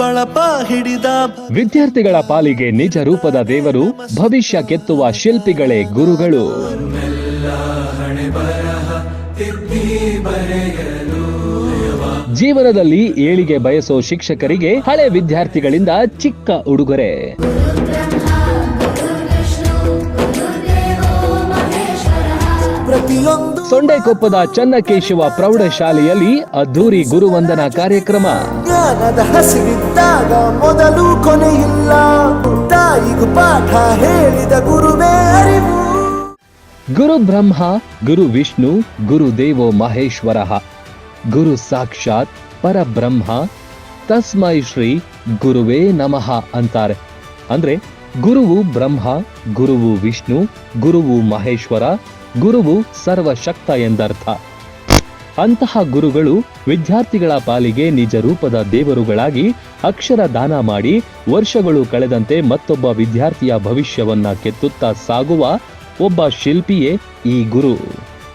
ಬಳಪ ಹಿಡಿದ ವಿದ್ಯಾರ್ಥಿಗಳ ಪಾಲಿಗೆ ನಿಜ ರೂಪದ ದೇವರು, ಭವಿಷ್ಯ ಕೆತ್ತುವ ಶಿಲ್ಪಿಗಳೇ ಗುರುಗಳು. ಜೀವನದಲ್ಲಿ ಏಳಿಗೆ ಬಯಸೋ ಶಿಕ್ಷಕರಿಗೆ ಹಳೆ ವಿದ್ಯಾರ್ಥಿಗಳಿಂದ ಚಿಕ್ಕ ಉಡುಗೊರೆ. ಪ್ರತಿಯೊಂದು ಸೊಂಡೆಕೊಪ್ಪದ ಚನ್ನಕೇಶವ ಪ್ರೌಢಶಾಲೆಯಲ್ಲಿ ಅದ್ಧೂರಿ ಗುರುವಂದನಾ ಕಾರ್ಯಕ್ರಮ. ಜ್ಞಾನದ ಹಸಿವಿದ್ದಾಗ ಮೊದಲು ಕೊನೆಯಿಲ್ಲ. ತಾಯಿಗೂ ಪಾಠ ಹೇಳಿದ ಗುರುವೇ ಅರಿವು. ಗುರು ಬ್ರಹ್ಮ ಗುರು ವಿಷ್ಣು ಗುರು ದೇವೋ ಮಹೇಶ್ವರ. ಗುರು ಸಾಕ್ಷಾತ್ ಪರಬ್ರಹ್ಮ. ತಸ್ಮೈ ಶ್ರೀ ಗುರುವೇ ನಮಃ ಅಂತಾರೆ. ಅಂದ್ರೆ ಗುರುವು ಬ್ರಹ್ಮ, ಗುರುವು ವಿಷ್ಣು, ಗುರುವು ಮಹೇಶ್ವರ, ಗುರುವು ಸರ್ವಶಕ್ತ ಎಂದರ್ಥ. ಅಂತಹ ಗುರುಗಳು ವಿದ್ಯಾರ್ಥಿಗಳ ಪಾಲಿಗೆ ನಿಜ ರೂಪದ ದೇವರುಗಳಾಗಿ ಅಕ್ಷರ ದಾನ ಮಾಡಿ ವರ್ಷಗಳು ಕಳೆದಂತೆ ಮತ್ತೊಬ್ಬ ವಿದ್ಯಾರ್ಥಿಯ ಭವಿಷ್ಯವನ್ನ ಕೆತ್ತುತ್ತಾ ಸಾಗುವ ಒಬ್ಬ ಶಿಲ್ಪಿಯೇ ಈ ಗುರು.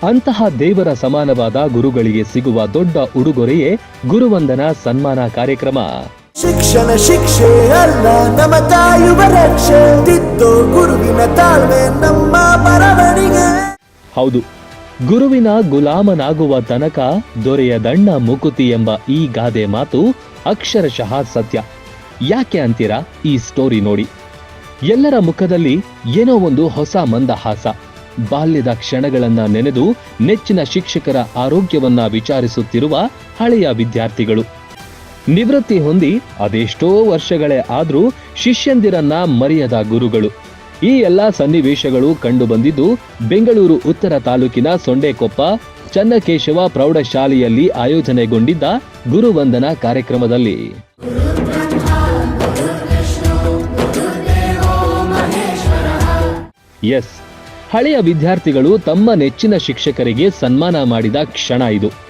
ಅಂತಹ ದೇವರ ಸಮಾನವಾದ ಗುರುಗಳಿಗೆ ಸಿಗುವ ದೊಡ್ಡ ಉಡುಗೊರೆಯೇ ಗುರುವಂದನ ಸನ್ಮಾನ ಕಾರ್ಯಕ್ರಮ. ಶಿಕ್ಷಣ, ಶಿಕ್ಷೆ ಅಲ್ಲ, ನಮ್ಮ ತಾಯುವ ರಕ್ಷೆ. ತಿದ್ದೋ ಗುರುವಿನ ತಾಳ್ಮೆ, ನಮ್ಮ ಬರವಣಿಗೆ. ಹೌದು, ಗುರುವಿನ ಗುಲಾಮನಾಗುವ ತನಕ ದೊರೆಯದಣ್ಣ ಮುಕುತಿ ಎಂಬ ಈ ಗಾದೆ ಮಾತು ಅಕ್ಷರಶಃ ಸತ್ಯ. ಯಾಕೆ ಅಂತೀರಾ ಈ ಸ್ಟೋರಿ ನೋಡಿ. ಎಲ್ಲರ ಮುಖದಲ್ಲಿ ಏನೋ ಒಂದು ಹೊಸ ಮಂದಹಾಸ. ಬಾಲ್ಯದ ಕ್ಷಣಗಳನ್ನ ನೆನೆದು ನೆಚ್ಚಿನ ಶಿಕ್ಷಕರ ಆರೋಗ್ಯವನ್ನ ವಿಚಾರಿಸುತ್ತಿರುವ ಹಳೆಯ ವಿದ್ಯಾರ್ಥಿಗಳು. ನಿವೃತ್ತಿ ಹೊಂದಿ ಅದೆಷ್ಟೋ ವರ್ಷಗಳೇ ಆದರೂ ಶಿಷ್ಯಂದಿರನ್ನ ಮರೆಯದ ಗುರುಗಳು. ಈ ಎಲ್ಲ ಸನ್ನಿವೇಶಗಳು ಕಂಡುಬಂದಿದ್ದು ಬೆಂಗಳೂರು ಉತ್ತರ ತಾಲೂಕಿನ ಸೊಂಡೆಕೊಪ್ಪ, ಚನ್ನಕೇಶವ ಪ್ರೌಢಶಾಲೆಯಲ್ಲಿ ಆಯೋಜನೆಗೊಂಡಿದ್ದ ಗುರುವಂದನಾ ಕಾರ್ಯಕ್ರಮದಲ್ಲಿ. ಎಸ್. ಹಳೆಯ ವಿದ್ಯಾರ್ಥಿಗಳು ತಮ್ಮ ನೆಚ್ಚಿನ ಶಿಕ್ಷಕರಿಗೆ ಸನ್ಮಾನ ಮಾಡಿದ ಕ್ಷಣ ಇದು.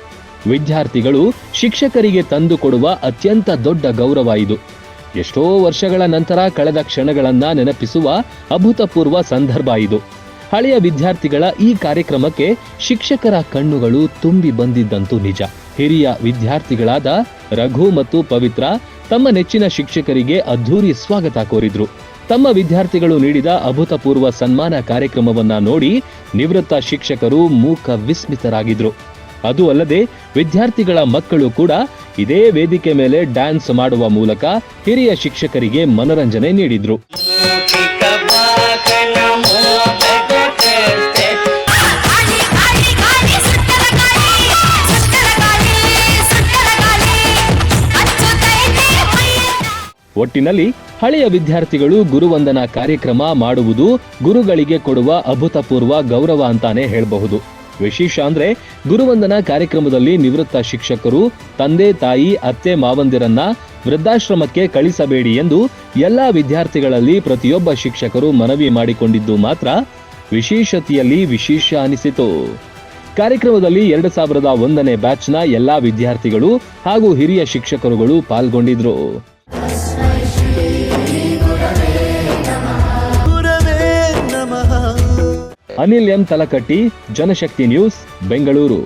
ವಿದ್ಯಾರ್ಥಿಗಳು ಶಿಕ್ಷಕರಿಗೆ ತಂದುಕೊಡುವ ಅತ್ಯಂತ ದೊಡ್ಡ ಗೌರವ ಇದು. ಎಷ್ಟೋ ವರ್ಷಗಳ ನಂತರ ಕಳೆದ ಕ್ಷಣಗಳನ್ನ ನೆನಪಿಸುವ ಅಭೂತಪೂರ್ವ ಸಂದರ್ಭ ಇದು. ಹಳೆಯ ವಿದ್ಯಾರ್ಥಿಗಳ ಈ ಕಾರ್ಯಕ್ರಮಕ್ಕೆ ಶಿಕ್ಷಕರ ಕಣ್ಣುಗಳು ತುಂಬಿ ಬಂದಿದ್ದಂತೂ ನಿಜ. ಹಿರಿಯ ವಿದ್ಯಾರ್ಥಿಗಳಾದ ರಘು ಮತ್ತು ಪವಿತ್ರ ತಮ್ಮ ನೆಚ್ಚಿನ ಶಿಕ್ಷಕರಿಗೆ ಅದ್ಧೂರಿ ಸ್ವಾಗತ ಕೋರಿದ್ರು. ತಮ್ಮ ವಿದ್ಯಾರ್ಥಿಗಳು ನೀಡಿದ ಅಭೂತಪೂರ್ವ ಸನ್ಮಾನ ಕಾರ್ಯಕ್ರಮವನ್ನ ನೋಡಿ ನಿವೃತ್ತ ಶಿಕ್ಷಕರು ಮೂಕ ವಿಸ್ಮಿತರಾಗಿದ್ರು. ಅದು ಅಲ್ಲದೆ ವಿದ್ಯಾರ್ಥಿಗಳ ಮಕ್ಕಳು ಕೂಡ ಇದೇ ವೇದಿಕೆ ಮೇಲೆ ಡ್ಯಾನ್ಸ್ ಮಾಡುವ ಮೂಲಕ ಹಿರಿಯ ಶಿಕ್ಷಕರಿಗೆ ಮನರಂಜನೆ ನೀಡಿದ್ರು. ಒಟ್ಟಿನಲ್ಲಿ ಹಳೆಯ ವಿದ್ಯಾರ್ಥಿಗಳು ಗುರುವಂದನಾ ಕಾರ್ಯಕ್ರಮ ಮಾಡುವುದು ಗುರುಗಳಿಗೆ ಕೊಡುವ ಅಭೂತಪೂರ್ವ ಗೌರವ ಅಂತಾನೆ ಹೇಳಬಹುದು. ವಿಶೇಷ ಅಂದ್ರೆ ಗುರುವಂದನ ಕಾರ್ಯಕ್ರಮದಲ್ಲಿ ನಿವೃತ್ತ ಶಿಕ್ಷಕರು, ತಂದೆ, ತಾಯಿ, ಅತ್ತೆ, ಮಾವಂದಿರನ್ನ ವೃದ್ಧಾಶ್ರಮಕ್ಕೆ ಕಳಿಸಬೇಡಿ ಎಂದು ಎಲ್ಲಾ ವಿದ್ಯಾರ್ಥಿಗಳಲ್ಲಿ ಪ್ರತಿಯೊಬ್ಬ ಶಿಕ್ಷಕರು ಮನವಿ ಮಾಡಿಕೊಂಡಿದ್ದು ಮಾತ್ರ ವಿಶೇಷತೆಯಲ್ಲಿ ವಿಶೇಷ ಅನಿಸಿತು. ಕಾರ್ಯಕ್ರಮದಲ್ಲಿ ಎರಡು ಸಾವಿರದ ಒಂದನೇ ಬ್ಯಾಚ್ನ ಎಲ್ಲಾ ವಿದ್ಯಾರ್ಥಿಗಳು ಹಾಗೂ ಹಿರಿಯ ಶಿಕ್ಷಕರುಗಳು ಪಾಲ್ಗೊಂಡಿದ್ರು. Anil M Talakatti Janashakti news Bengaluru.